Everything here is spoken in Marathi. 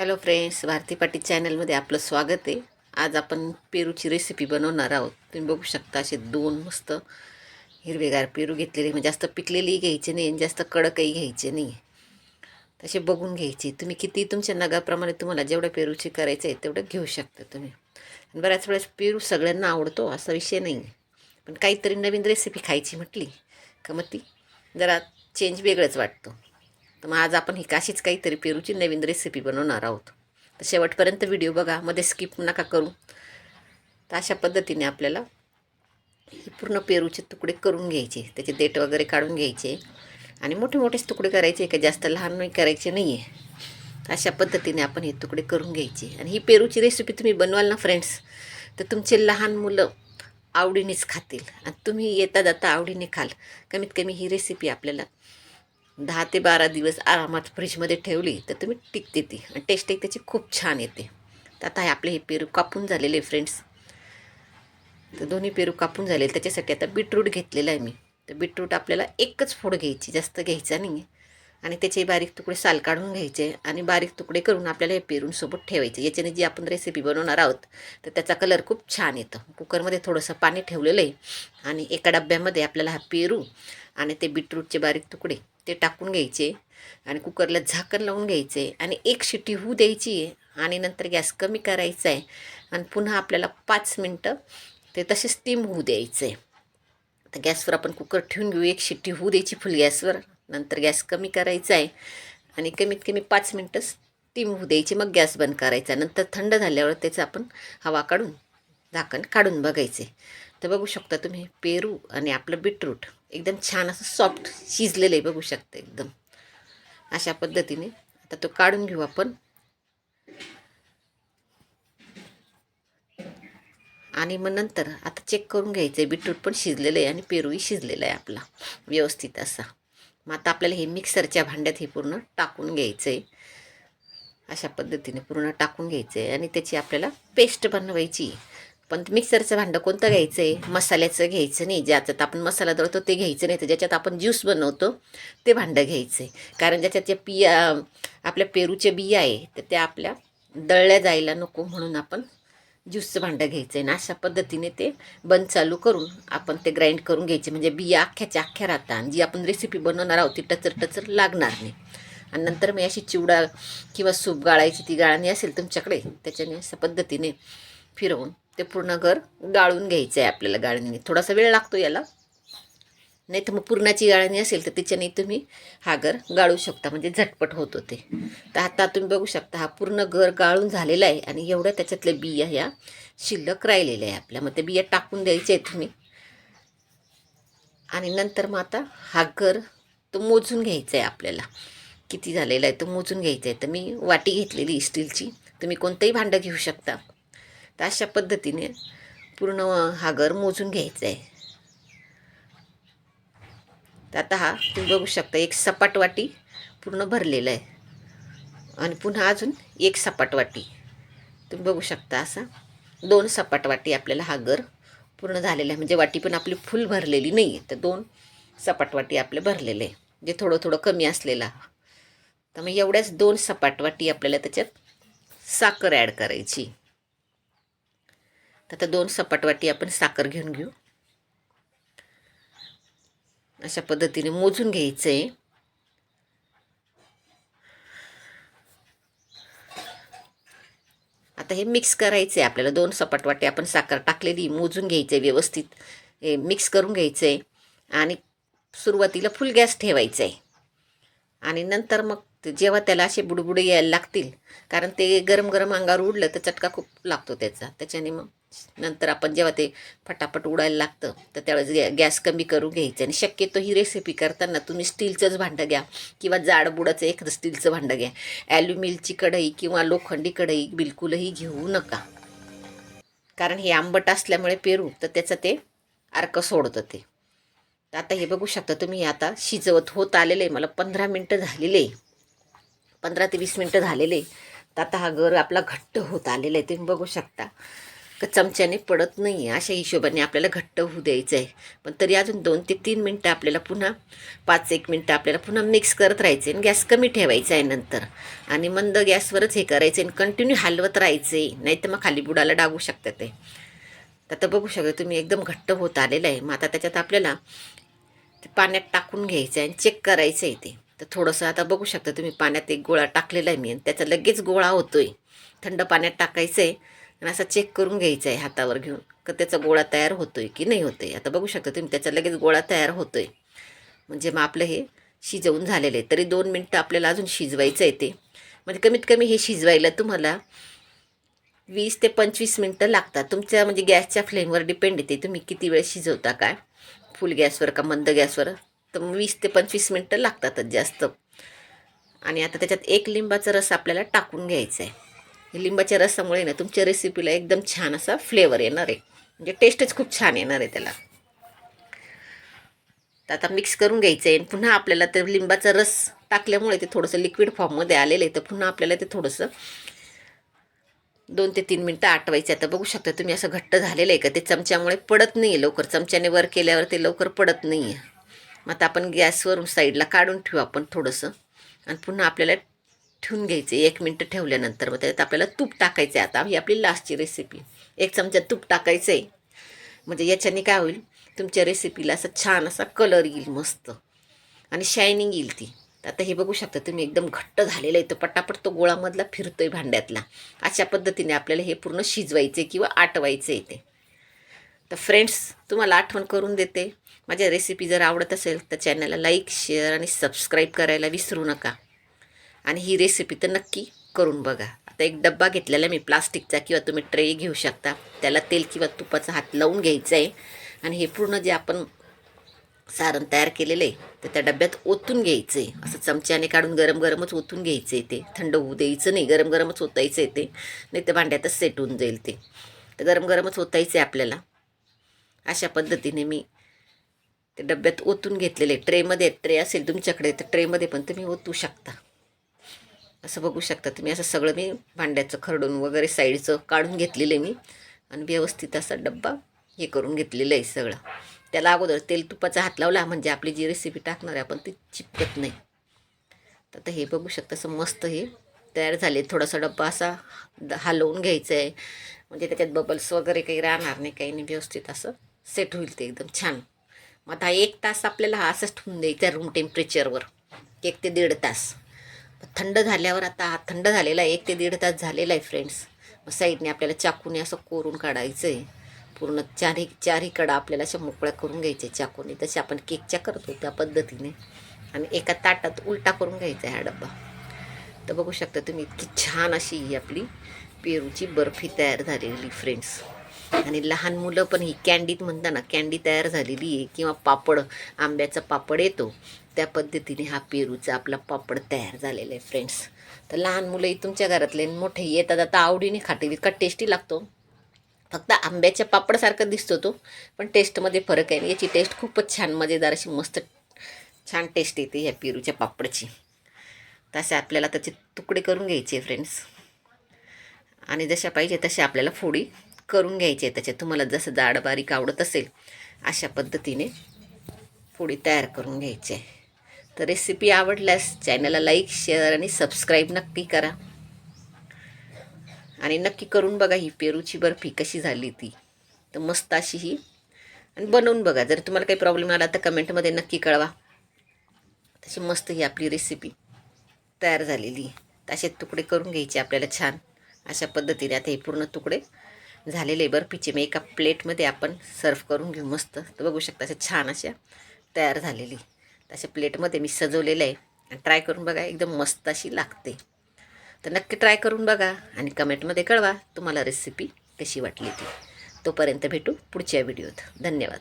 हॅलो फ्रेंड्स भारती पाटील चॅनलमध्ये आपलं स्वागत आहे. आज आपण पेरूची रेसिपी बनवणार आहोत. तुम्ही बघू शकता असे दोन मस्त हिरवेगार पेरू घेतलेले म्हणजे जास्त पिकलेली घ्यायचे नाही आणि जास्त कडकही घ्यायचे नाही. तसे बघून घ्यायचे. तुम्ही किती तुमच्या नगाप्रमाणे तुम्हाला जेवढं पेरूची करायचं आहे तेवढं घेऊ शकता तुम्ही. बऱ्याच वेळेस पेरू सगळ्यांना आवडतो असा विषय नाही. आहे पण काहीतरी नवीन रेसिपी खायची म्हटली का मग ती? जरा चेंज वेगळंच वाटतं. तर मग आज आपण ही काशीच काहीतरी पेरूची नवीन रेसिपी बनवणार आहोत. तर शेवटपर्यंत व्हिडिओ बघा मध्ये स्किप नका करू. तर अशा पद्धतीने आपल्याला ही पूर्ण पेरूचे तुकडे करून घ्यायचे त्याचे देठ वगैरे काढून घ्यायचे. आणि मोठे मोठेच तुकडे करायचे का जास्त लहान नाही करायचे नाही आहे अशा पद्धतीने आपण हे तुकडे करून घ्यायचे. आणि ही पेरूची रेसिपी तुम्ही बनवाल ना फ्रेंड्स तर तुमचे लहान मुलं आवडीनेच खातील. आणि तुम्ही येता जाता आवडीने खाल. कमीत कमी ही रेसिपी आपल्याला दहा ते बारा दिवस आरामात फ्रीजमध्ये ठेवली तर तुम्ही टिकते ती. आणि टेस्टही त्याची खूप छान येते. तर आता हे आपले हे पेरू कापून झालेले फ्रेंड्स तर दोन्ही पेरू कापून झाले त्याच्यासाठी आता बीटरूट घेतलेला आहे मी. तर बीटरूट आपल्याला एकच फोड घ्यायची जास्त घ्यायचा नाही आहे आणि त्याचे बारीक तुकडे साल काढून घ्यायचे आणि बारीक तुकडे करून आपल्याला हे पेरूंसोबत ठेवायचे. याच्याने जी आपण रेसिपी बनवणार आहोत तर त्याचा कलर खूप छान येतं. कुकरमध्ये थोडंसं पाणी ठेवलेलं आहे. आणि एका डब्यामध्ये आपल्याला हा पेरू आणि ते बीटरूटचे बारीक तुकडे ते टाकून घ्यायचे आणि कुकरला झाकण लावून घ्यायचे आणि एक शिटी होऊ द्यायची आहे आणि नंतर गॅस कमी करायचा आहे आणि पुन्हा आपल्याला पाच मिनटं ते तसे स्टीम होऊ द्यायचं. आहे तर गॅसवर आपण कुकर ठेवून घेऊ. एक शिट्टी होऊ द्यायची फुल गॅसवर. नंतर गॅस कमी करायचा आहे आणि कमीत कमी पाच मिनटं स्टीम होऊ द्यायची. मग गॅस बंद करायचा. नंतर थंड झाल्यावर त्याचं आपण हवा काढून झाकण काढून बघायचे. तर बघू शकता तुम्ही पेरू आणि आपलं बीटरूट. एकदम छान असं सॉफ्ट शिजलेलं आहे बघू शकता एकदम. अशा पद्धतीने. आता तो काढून घेऊ आपण. आणि मग नंतर आता चेक करून घ्यायचं आहे बीटरूट पण शिजलेलं आहे आणि पेरूही शिजलेला आहे आपला. व्यवस्थित असा. मग आता आपल्याला हे मिक्सरच्या भांड्यात हे पूर्ण टाकून घ्यायचं आहे अशा पद्धतीने पूर्ण टाकून घ्यायचं आहे आणि त्याची आपल्याला पेस्ट बनवायची आहे. पण मिक्सरचं भांडं कोणतं घ्यायचं आहे मसाल्याचं घ्यायचं नाही. ज्याच्यात आपण मसाला दळतो ते घ्यायचं नाही. तर ज्याच्यात आपण ज्यूस बनवतो ते भांडं घ्यायचं आहे कारण ज्याच्यात जे बिया आपल्या पेरूच्या बिया आहे तर त्या आपल्या दळल्या जायला नको म्हणून आपण ज्यूसचं भांडं घ्यायचं आहे आणि अशा पद्धतीने ते बंद चालू करून आपण ते ग्राइंड करून घ्यायचे. म्हणजे बिया अख्ख्याच्या अख्ख्या राहतात. आणि जी आपण रेसिपी बनवणार आहोत ती टचर टचर लागणार नाही. आणि नंतर मी अशी चिवडा किंवा सूप गाळायची ती गाळणी असेल तुमच्याकडे त्याच्याने अशा पद्धतीने फिरवून ते पूर्ण घर गाळून घ्यायचं आहे आपल्याला गाळणीने. थोडासा वेळ लागतो याला. नाही तर मग पुरणाची गाळणी असेल तर त्याच्याने तुम्ही हा घर गाळू शकता. म्हणजे झटपट होत होते. तर आता तुम्ही बघू शकता हा पूर्ण घर गाळून झालेला आहे आणि एवढ्या त्याच्यातल्या बिया ह्या शिल्लक राहिलेल्या आहे आपल्या. मग त्या बिया टाकून द्यायच्या आहेत तुम्ही. आणि नंतर मग आता हा घर तो मोजून घ्यायचा आहे आपल्याला. किती झालेला आहे तो मोजून घ्यायचा आहे तर मी वाटी घेतलेली स्टीलची. तुम्ही कोणतंही भांडं घेऊ शकता. तर अशा पद्धतीने पूर्ण हा घर मोजून घ्यायचा आहे. तर आता हा तुम्ही बघू शकता एक सपाट वाटी पूर्ण भरलेला आहे. आणि पुन्हा अजून एक सपाट वाटी. तुम्ही बघू शकता असा दोन सपाट वाटी आपल्याला हा घर पूर्ण झालेला आहे. म्हणजे वाटी पण आपली फुल भरलेली नाही आहे तर दोन सपाट वाटी आपले भरलेले आहे जे थोडं थोडं कमी असलेला तर मग एवढ्याच दोन सपाट वाटी आपल्याला त्याच्यात साखर ॲड करायची. तर आता दोन सपाटवाटी आपण साखर घेऊन घेऊ. अशा पद्धतीने मोजून घ्यायचं आहे आता हे मिक्स करायचं आहे आपल्याला. दोन सपाटवाटी आपण साखर टाकलेली मोजून घ्यायचं आहे व्यवस्थित. हे मिक्स करून घ्यायचं आहे आणि सुरुवातीला फुल गॅस ठेवायचा आहे आणि नंतर मग ते जेव्हा त्याला असे बुडबुडे यायला लागतील कारण ते गरम गरम अंगावर उडलं तर चटका खूप लागतो त्याचा. त्याच्याने मग नंतर आपण जेव्हा ते फटाफट उडायला लागतं तर त्यावेळेस गॅ गॅस कमी करून घ्यायचं. आणि शक्यतो ही रेसिपी करताना तुम्ही स्टीलचंच भांडं घ्या किंवा जाडबुडाचं एखादं स्टीलचं भांडं घ्या. ॲल्युमिलची कढई किंवा लोखंडी कढई बिलकुलही घेऊ नका. कारण हे आंबट असल्यामुळे पेरू तर त्याचं ते अर्क सोडतं ते. तर आता हे बघू शकता तुम्ही आता शिजवत होत आलेलं आहे. मला पंधरा मिनटं झालेले आहे. पंधरा ते वीस मिनटं झालेले तर आता हा घर आपला घट्ट होत आलेला आहे. तुम्ही बघू शकता. का चमच्याने पडत नाही आहे अशा हिशोबाने आपल्याला घट्ट होऊ द्यायचं आहे पण तरी अजून दोन ते तीन मिनटं आपल्याला पुन्हा पाच एक मिनटं आपल्याला पुन्हा मिक्स करत राहायचं आहे आणि गॅस कमी ठेवायचा आहे नंतर. आणि मंद गॅसवरच हे करायचं आहे आणि कंटिन्यू हलवत राहायचं आहे नाही तर मग खाली बुडाला डागू शकतं ते. आता बघू शकता तुम्ही एकदम घट्ट होत आलेलं आहे. मग आता त्याच्यात आपल्याला ते पाण्यात टाकून घ्यायचं आहे आणि चेक करायचं आहे ते. तर थोडंसं आता बघू शकता तुम्ही पाण्यात एक गोळा टाकलेला आहे मी आणि त्याचा लगेच गोळा होतो आहे थंड पाण्यात टाकायचं आहे आणि असा चेक करून घ्यायचा आहे हातावर घेऊन का त्याचा गोळा तयार होतोय की नाही होतोय? आता बघू शकता तुम्ही त्याचा लगेच गोळा तयार होतोय. म्हणजे मग आपलं हे शिजवून झालेलं आहे. तरी दोन मिनटं आपल्याला अजून शिजवायचं आहे ते. म्हणजे कमीत कमी हे शिजवायला तुम्हाला वीस ते पंचवीस मिनटं लागतात. तुमच्या म्हणजे गॅसच्या फ्लेमवर डिपेंड येते तुम्ही किती वेळ शिजवता काय? फुल गॅसवर का मंद गॅसवर? तर वीस ते पंचवीस मिनटं लागतातच जास्त. आणि आता त्याच्यात एक लिंबाचा रस आपल्याला टाकून घ्यायचा आहे. लिंबाच्या रसामुळे ना तुमच्या रेसिपीला एकदम छान असा फ्लेवर येणार आहे. म्हणजे टेस्टच खूप छान येणार आहे त्याला. तर आता मिक्स करून घ्यायचं आहे आणि पुन्हा आपल्याला ते लिंबाचा रस टाकल्यामुळे ते थोडंसं लिक्विड फॉर्ममध्ये आलेलं आहे. तर पुन्हा आपल्याला ते थोडंसं दोन ते तीन मिनटं आटवायचे आता बघू शकता तुम्ही असं घट्ट झालेलं आहे का? ते चमच्यामुळे पडत नाही आहे लवकर. चमच्याने वर केल्यावर ते लवकर पडत नाही आहे मग आता आपण गॅसवरून साईडला काढून ठेवू आपण थोडंसं. आणि पुन्हा आपल्याला ठेवून घ्यायचे. एक मिनटं ठेवल्यानंतर मग त्याच्यात आपल्याला तूप टाकायचं आहे आता. ही आपली लास्टची रेसिपी एक चमचा तूप टाकायचं आहे म्हणजे याच्याने काय होईल? तुमच्या रेसिपीला असा छान असा कलर येईल मस्त. आणि शायनिंग येईल ती. आता हे बघू शकता तुम्ही एकदम घट्ट झालेलं आहे. तो पटापट तो गोळामधला फिरतोय भांड्यातला. अशा पद्धतीने आपल्याला हे पूर्ण शिजवायचे किंवा आटवायचे ते. तर फ्रेंड्स तुम्हाला आठवण करून देते. माझ्या रेसिपी जर आवडत असेल तर चॅनलला लाईक शेअर आणि सबस्क्राईब करायला विसरू नका. आणि ही रेसिपी तर नक्की करून बघा. आता एक डब्बा घेतलेला मी प्लास्टिकचा किंवा तुम्ही ट्रे घेऊ शकता. त्याला तेल किंवा तुपाचा हात लावून घ्यायचा आहे आणि हे पूर्ण जे आपण सारण तयार केलेलं आहे तर त्या डब्यात ओतून घ्यायचं आहे असं चमच्याने काढून गरम गरमच ओतून घ्यायचं आहे ते. थंड होऊ द्यायचं नाही गरम गरमच ओतायचं आहे ते. नाही तर भांड्यातच सेट होऊन जाईल ते. तर गरम गरमच ओतायचं आहे आपल्याला. अशा पद्धतीने मी ते डब्यात ओतून घेतलेले. ट्रेमध्ये ट्रे असेल तुमच्याकडे तर ट्रेमध्ये पण तुम्ही ओतू शकता. असं बघू शकता तुम्ही. असं सगळं मी भांड्याचं खरडून वगैरे साईडचं काढून घेतलेलं आहे मी. आणि व्यवस्थित असा डब्बा हे करून घेतलेलं आहे सगळं. त्याला अगोदर तेल तुपाचा हात लावला म्हणजे आपली जी रेसिपी टाकणार आहे आपण ती चिपकत नाही. तर आता हे बघू शकता असं मस्त हे तयार झाले. थोडासा डब्बा असा द- हलवून घ्यायचं आहे म्हणजे त्याच्यात बबल्स वगैरे काही राहणार नाही काही नाही. व्यवस्थित असं सेट होईल ते एकदम छान. मग आता एक तास आपल्याला हा असंच ठेवून द्यायचा रूम टेम्परेचरवर एक ते दीड तास. थंड झाल्यावर आता हा थंड झालेला आहे एक ते दीड तास झालेला आहे फ्रेंड्स मग साईडने आपल्याला चाकूने असं कोरून काढायचं आहे पूर्ण चारही चारही कडा आपल्याला अशा मोकळ्या करून घ्यायच्या चाकूने. तसे आपण केकच्या करतो त्या पद्धतीने. आणि एका ताटात उलटा करून घ्यायचा आहे हा डब्बा. तर बघू शकता तुम्ही इतकी छान अशी ही आपली पेरूची बर्फी तयार झालेली फ्रेंड्स आणि लहान मुलं पण ही कॅन्डीत म्हणता ना कॅन्डी तयार झालेली आहे. किंवा पापड आंब्याचा पापड येतो. त्या पद्धतीने हा पेरूचा आपला पापड तयार झालेला आहे फ्रेंड्स तर लहान मुलंही तुमच्या घरातले आणि मोठे येतात. आता आवडीने खाते इतका टेस्टी लागतो. फक्त आंब्याच्या पापडसारखा दिसतो तो पण टेस्टमध्ये फरक आहे. याची टेस्ट खूपच छान मजेदार अशी मस्त छान टेस्ट येते ह्या पेरूच्या पापडची. तसे आपल्याला त्याचे तुकडे करून घ्यायचे फ्रेंड्स आणि जशा पाहिजे तशा आपल्याला फोडी करून घ्यायची आहे त्याच्यात तुम्हाला जसं जाड बारीक आवडत असेल अशा पद्धतीने फोडी तयार करून घ्यायची. आहे तर रेसिपी आवडल्यास चॅनलला लाईक शेअर आणि सबस्क्राईब नक्की करा. आणि नक्की करून बघा ही पेरूची बर्फी कशी झाली ती. तर मस्त अशी ही. आणि बनवून बघा. जर तुम्हाला काही प्रॉब्लेम आला तर कमेंटमध्ये नक्की कळवा. तशी मस्त ही आपली रेसिपी तयार झालेली. तसे तुकडे करून घ्यायचे आपल्याला छान. अशा पद्धतीने आता हे पूर्ण तुकडे झालेले बर्फीचे मग एका प्लेटमध्ये आपण सर्व करून घेऊ मस्त. तर बघू शकता अशा छान अशा तयार झालेली. तशा प्लेटमध्ये मी सजवलेलं आहे. आणि ट्राय करून बघा एकदम मस्त अशी लागते. तर नक्की ट्राय करून बघा आणि कमेंटमध्ये कळवा तुम्हाला रेसिपी कशी वाटली ती. तोपर्यंत भेटू पुढच्या व्हिडिओत. धन्यवाद.